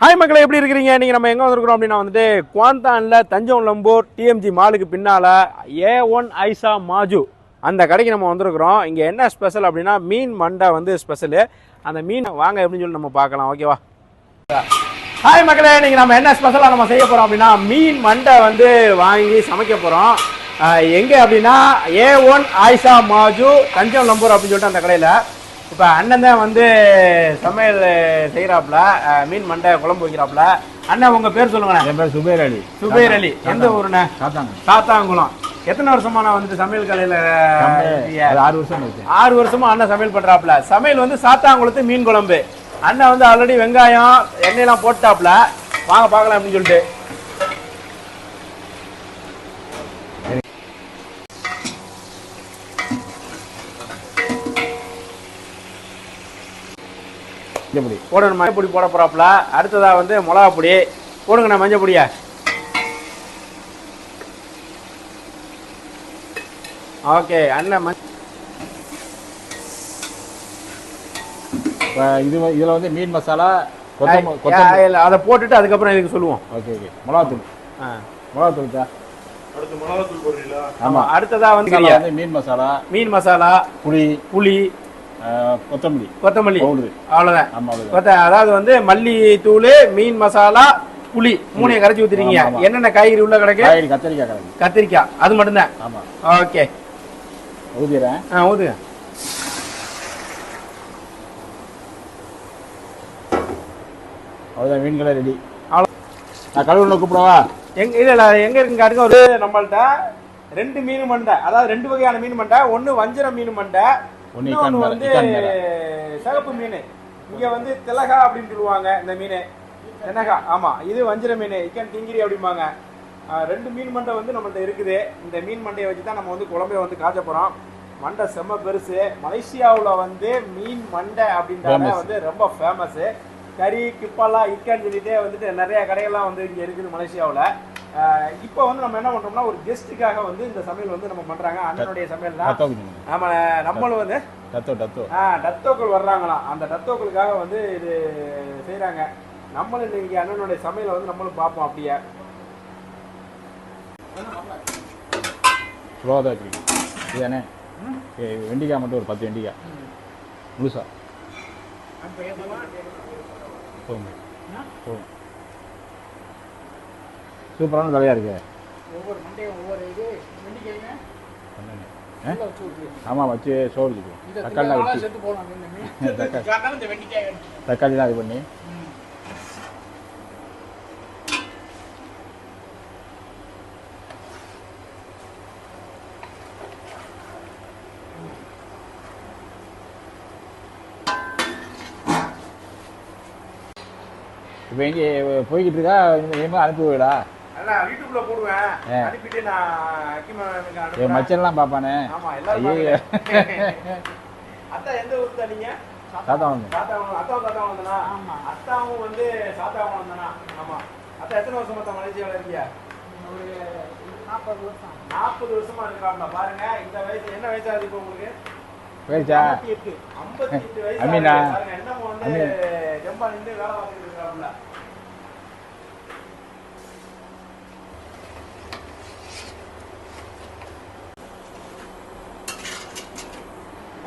Hi மக்களை எப்படி இருக்கிறீங்க? நீங்கள் நம்ம எங்கே வந்திருக்கிறோம் அப்படின்னா வந்துட்டு குவாந்தானில் தஞ்சம் லம்பூர் டிஎம்ஜி மாலுக்கு பின்னால் ஏ ஒன் ஐசா மாஜு. அந்த கடைக்கு நம்ம வந்திருக்கிறோம். இங்கே என்ன ஸ்பெஷல் அப்படின்னா மீன் மண்டை வந்து ஸ்பெஷலு அந்த மீன் வாங்க எப்படின்னு சொல்லி நம்ம பார்க்கலாம். ஓகேவா ஹாய் மக்களே இன்னைக்கு நம்ம என்ன ஸ்பெஷலாக நம்ம செய்ய போகிறோம் அப்படின்னா மீன் மண்டை வந்து வாங்கி சமைக்க போகிறோம் எங்கே அப்படின்னா ஏ ஒன் ஆயிஷா மாஜு தஞ்சம் லம்பூர் அப்படின்னு சொல்லிட்டு அந்த கடையில். இப்போ அண்ணன் தான் வந்து சமையல் செய்கிறாப்புல மீன் மண்டை குழம்பு வைக்கிறாப்புல. அண்ணன் உங்கள் பேர் சொல்லுங்கண்ணே என் பேர் சுபேர் அலி. சுபேர் அலி. எந்த ஊருண்ணே? காத்தாங்க சாத்தாங்குளம் எத்தனை வருஷமா நான் வந்துட்டு சமையல் கடையில் அது ஆறு வருஷம் ஆறு வருஷமா அண்ணன் சமையல் பண்றாப்ல சமையல் வந்து சாத்தாங்குளத்து மீன் குழம்பு. அண்ணன் வந்து ஆல்ரெடி வெங்காயம் எண்ணெயெல்லாம் போட்டாப்ல வாங்க பார்க்கலாம் அப்படின்னு சொல்லிட்டு. எப்படி போடணும் மஞ்சள் பொடி போட போறாப்ல அடுத்ததா வந்து மிளகா பொடி. போடுங்கண்ணா மஞ்சள் பொடியா. ஓகே அண்ணன் மஞ்சள் இது வ- இதுல வந்து மீன் மசாலா அதை போட்டுட்டு அதுக்கப்புறம் இதுக்கு சொல்லுவோம். Okay okay. மிளகாத்தூள். ஆ. மிளகாத்தூள் தான் ஆமா. ஆமா அடுத்ததா வந்து மசாலா வந்து மீன் மசாலா மீன் மசாலா புளி புளி கொத்தமல்லி. கொத்தமல்லி. அவ்வளவுதான். ஆமா அவ்வளவுதான். கொத்த- அதாவது வந்து மல்லி தூள் மீன் மசாலா புளி மூணையும் கரைச்சி ஊத்திருக்கீங்க. என்னென்ன காய்கறி உள்ள கிடக்கு? காய்கறி கத்திரிக்காய் கிடக்கு. கத்திரிக்காய். அது மட்டும்தான். ஆமா. ஓகே. ஊதிடுறேன் ஆ ஊதுங்க அவ்வளோதான் மீன்களை ரெடி. அவ்வளோ நான் கழுவுல கூப்பிடவா எங்க இல்ல இல்ல எங்க இருக்குங்க ஒரு நம்மள்ட்ட ரெண்டு மீன் மண்டை. அதாவது ரெண்டு வகையான மீன் மண்டை. ஒண்ணு வஞ்சிர மீன் மண்டை. இக்கான் வந்து. சிகப்பு மீன். இங்க வந்து திலகா அப்படின்னு சொல்லுவாங்க இந்த மீன். தென்னகா ஆமா இது வஞ்சிர மீன். இக்கன் திங்கிரி அப்படிம்பாங்க. ரெண்டு மீன் மண்டை வந்து நம்மள்ட்ட இருக்குது. இந்த மீன் மண்டையை வச்சு தான் நம்ம வந்து குழம்பை வந்து காய்ச்ச போறோம். மண்டை செம்ம பெருசு. மலேசியாவுல வந்து மீன் மண்டை Famous. வந்து ரொம்ப ஃபேமஸ் கறி கிப்பாலா இக்கான்னு சொல்லிட்டே வந்துட்டு நிறைய கடைகள்லாம் வந்து இங்க இருக்குது மலேசியாவுல. இப்போ வந்து நம்ம என்ன பண்றோம்னா ஒரு கெஸ்ட்டுக்காக வந்து இந்த சமையல் வந்து நம்ம பண்றாங்க. அண்ணனுடைய சமையல் தான். நம்ம நம்மளும் வந்து டத்தோ டத்தோ. ஆஹ் டத்தோக்கள் வர்றாங்களாம். அந்த டத்தோக்களுக்காக வந்து இது செய்றாங்க. நம்மளும் இன்னைக்கு அண்ணனுடைய சமையலை வந்து நம்மளும் பார்ப்போம் அப்படியே. தான் வச்சுருக்கீங்க இதுதானே? வெண்டிக்காய் மட்டும் ஒரு பத்து வெண்டிக்காய். முழுசா. போதும். போதும். சூப்பரான தலையாக இருக்கு. ஒவ்வொரு மண்டையும் ஒவ்வொரு இது வெண்டிக்காய்ங்க. ஆமாம் வச்சு சோடிச்சுக்குவோம் தக்காளிலாம் வச்சு தக்காளி தக்காளிலாம் இது பண்ணி. இப்போ எங்கே போய்கிட்டு இருக்கா? இனிமேல் அனுப்பி விடா அதான் என் மச்சன்லாம் பார்ப்பானே? ஐயோ. அத்தா எந்த ஊர் தான் நீங்க? தாத்தா வந்து சாத்தாவனம் அத்தாவும் சாத்தாவனம் தானா ஆமா. அத்தாவும் வந்து சாத்தாவனம் தானா ஆமா. அத்தா எத்தனை வருஷமா தான் மலேசியாவில் இருக்கீங்க? நாற்பது வருஷம். நாற்பது வருஷமா இருக்காப்ல. பாருங்க இந்த வயசு என்ன வயசு இப்போ உங்களுக்கு? போயிடுச்சா ஐம்பத்தி எட்டு. வயசு என்னமோ வந்து. ஜம்பா நின்று வேலை பார்த்துட்டு இருக்காப்ல.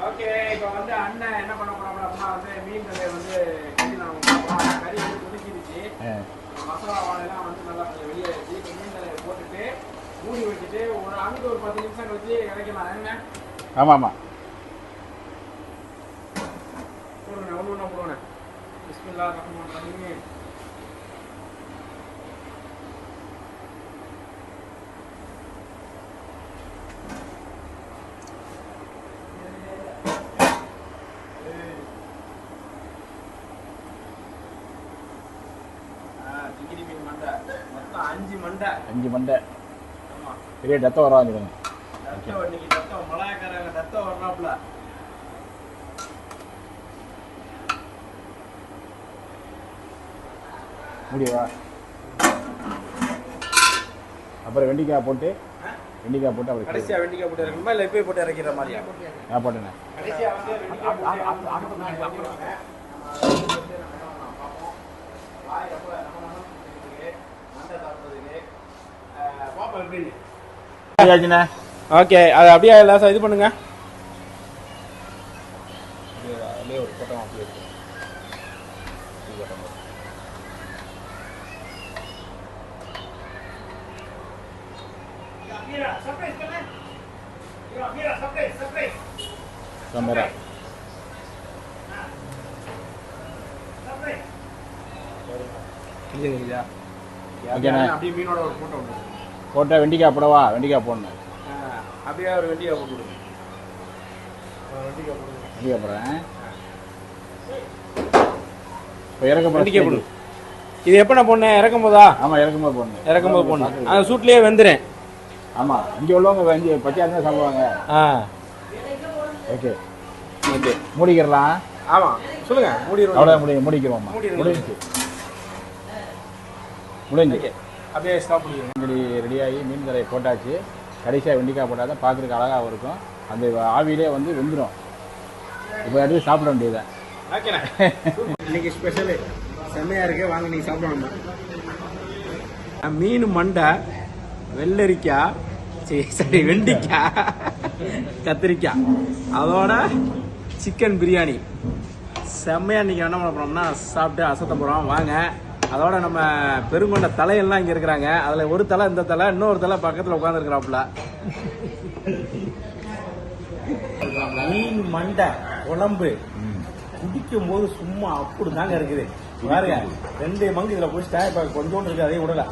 ஓகே இப்போ வந்து அண்ணன் என்ன பண்ண போறாங்க அப்படின்னா வந்து மீன் கறியை வந்து கறி நான். கறி வந்து கொதிச்சிருச்சு ஆ. மசாலா வாழைலாம் வந்து நல்லா கொஞ்சம் வெளியே வச்சு இப்போ மீன் கறியை போட்டுட்டு மூடி வச்சுட்டு ஒரு அங்கே ஒரு பத்து நிமிஷம் கழிச்சு இறக்கலாம் என்ன? ஆமாம் ஆமாம் போடுங்க ஒன்று ஒன்றா போடுங்க பிஸ்மில்லா ரஹ்மான் ரஹீம் ஆ, திகிரி மீன் மண்டை மொத்தம் அஞ்சு மண்டை. அஞ்சு மண்டை. பெரிய டத்த வர்றாப்புல. முடியவா அப்புறம் வெண்டிக்காய் போட்டு வெண்டிக்காய் போட்டு அப்படி கடைசியா வெண்டிக்காய் போட்டு இறக்கணுமா? இல்லை இப்போயே போட்டு இறக்கிற மாதிரியா? நான் போட்டேனே கடைசியா வந்து வெண்டிக்காய் போட்டு இறக்கணும். வாய் ரொம்ப எப்படின்னு ஓகே அது அப்படியே லேசா இது பண்ணுங்க. ஓகேண்ணே. அப்படியே மீனோட ஒரு போட்டோ ஒன்று போட்டா வெண்டிக்காய் போடவா? வெண்டிக்காய் போடணும். அப்படியே ஒரு வெண்டிக்காய் போட்டு வெண்டிக்காய் போடுறேன். இப்போ இறக்க வெண்டிக்காய் போடு. இது எப்போ நான் பொண்ணு இறக்கும் போதா? ஆமா இறக்கும் போது போடணும். இறக்கும் போது போடணும். அந்த சூட்லயே வெந்துறேன் ஆமா இங்க உள்ளவங்க இங்க பச்சையா தான் சாப்பிடுவாங்க. ஆ. ஓகே. ஓகே மூடிக்கிறலாம். ஆமா சொல்லுங்க. மூடிடுவோம். அவ்வளோ முடி முடிக்கிறோம்மா. மூடிடுங்க. முடிஞ்சு முடிஞ்சு அப்படியே ஸ்டாப் பண்ணிடுங்க ரெடி ரெடியாகி மீன் கரையை போட்டாச்சு. கடைசியாக வெண்டிக்காய் போட்டால் தான் பார்க்குறதுக்கு அழகாக இருக்கும். அந்த ஆவியிலே வந்து வெந்துடும் இப்போ எடுத்து சாப்பிட வேண்டியதுதான் ஓகேண்ணா. இன்னைக்கு ஸ்பெஷலு செம்மையா இருக்கு. வாங்க நீங்க சாப்பிடணும் மீன் மண்டை வெள்ளரிக்காய் சரி சரி வெண்டிக்காய் கத்திரிக்காய். அதோட சிக்கன் பிரியாணி செம்மையா இன்னைக்கு என்ன பண்ண போறோம்னா சாப்பிட்டு அசத்த போறோம். வாங்க. அதோட நம்ம பெருங்கொண்ட தலையெல்லாம் இங்க இருக்கிறாங்க. அதுல ஒரு தலை இந்த தலை இன்னொரு தலை பக்கத்துல உட்காந்துருக்கிறாப்புல மீன் மண்டை குழம்பு. குடிக்கும் போது சும்மா அப்படி தாங்க இருக்குது. பாருங்க ரெண்டு மங்கு இதுல போய் ஸ்டாய் கொஞ்சோண்டு இருக்கு அதையும் விடல.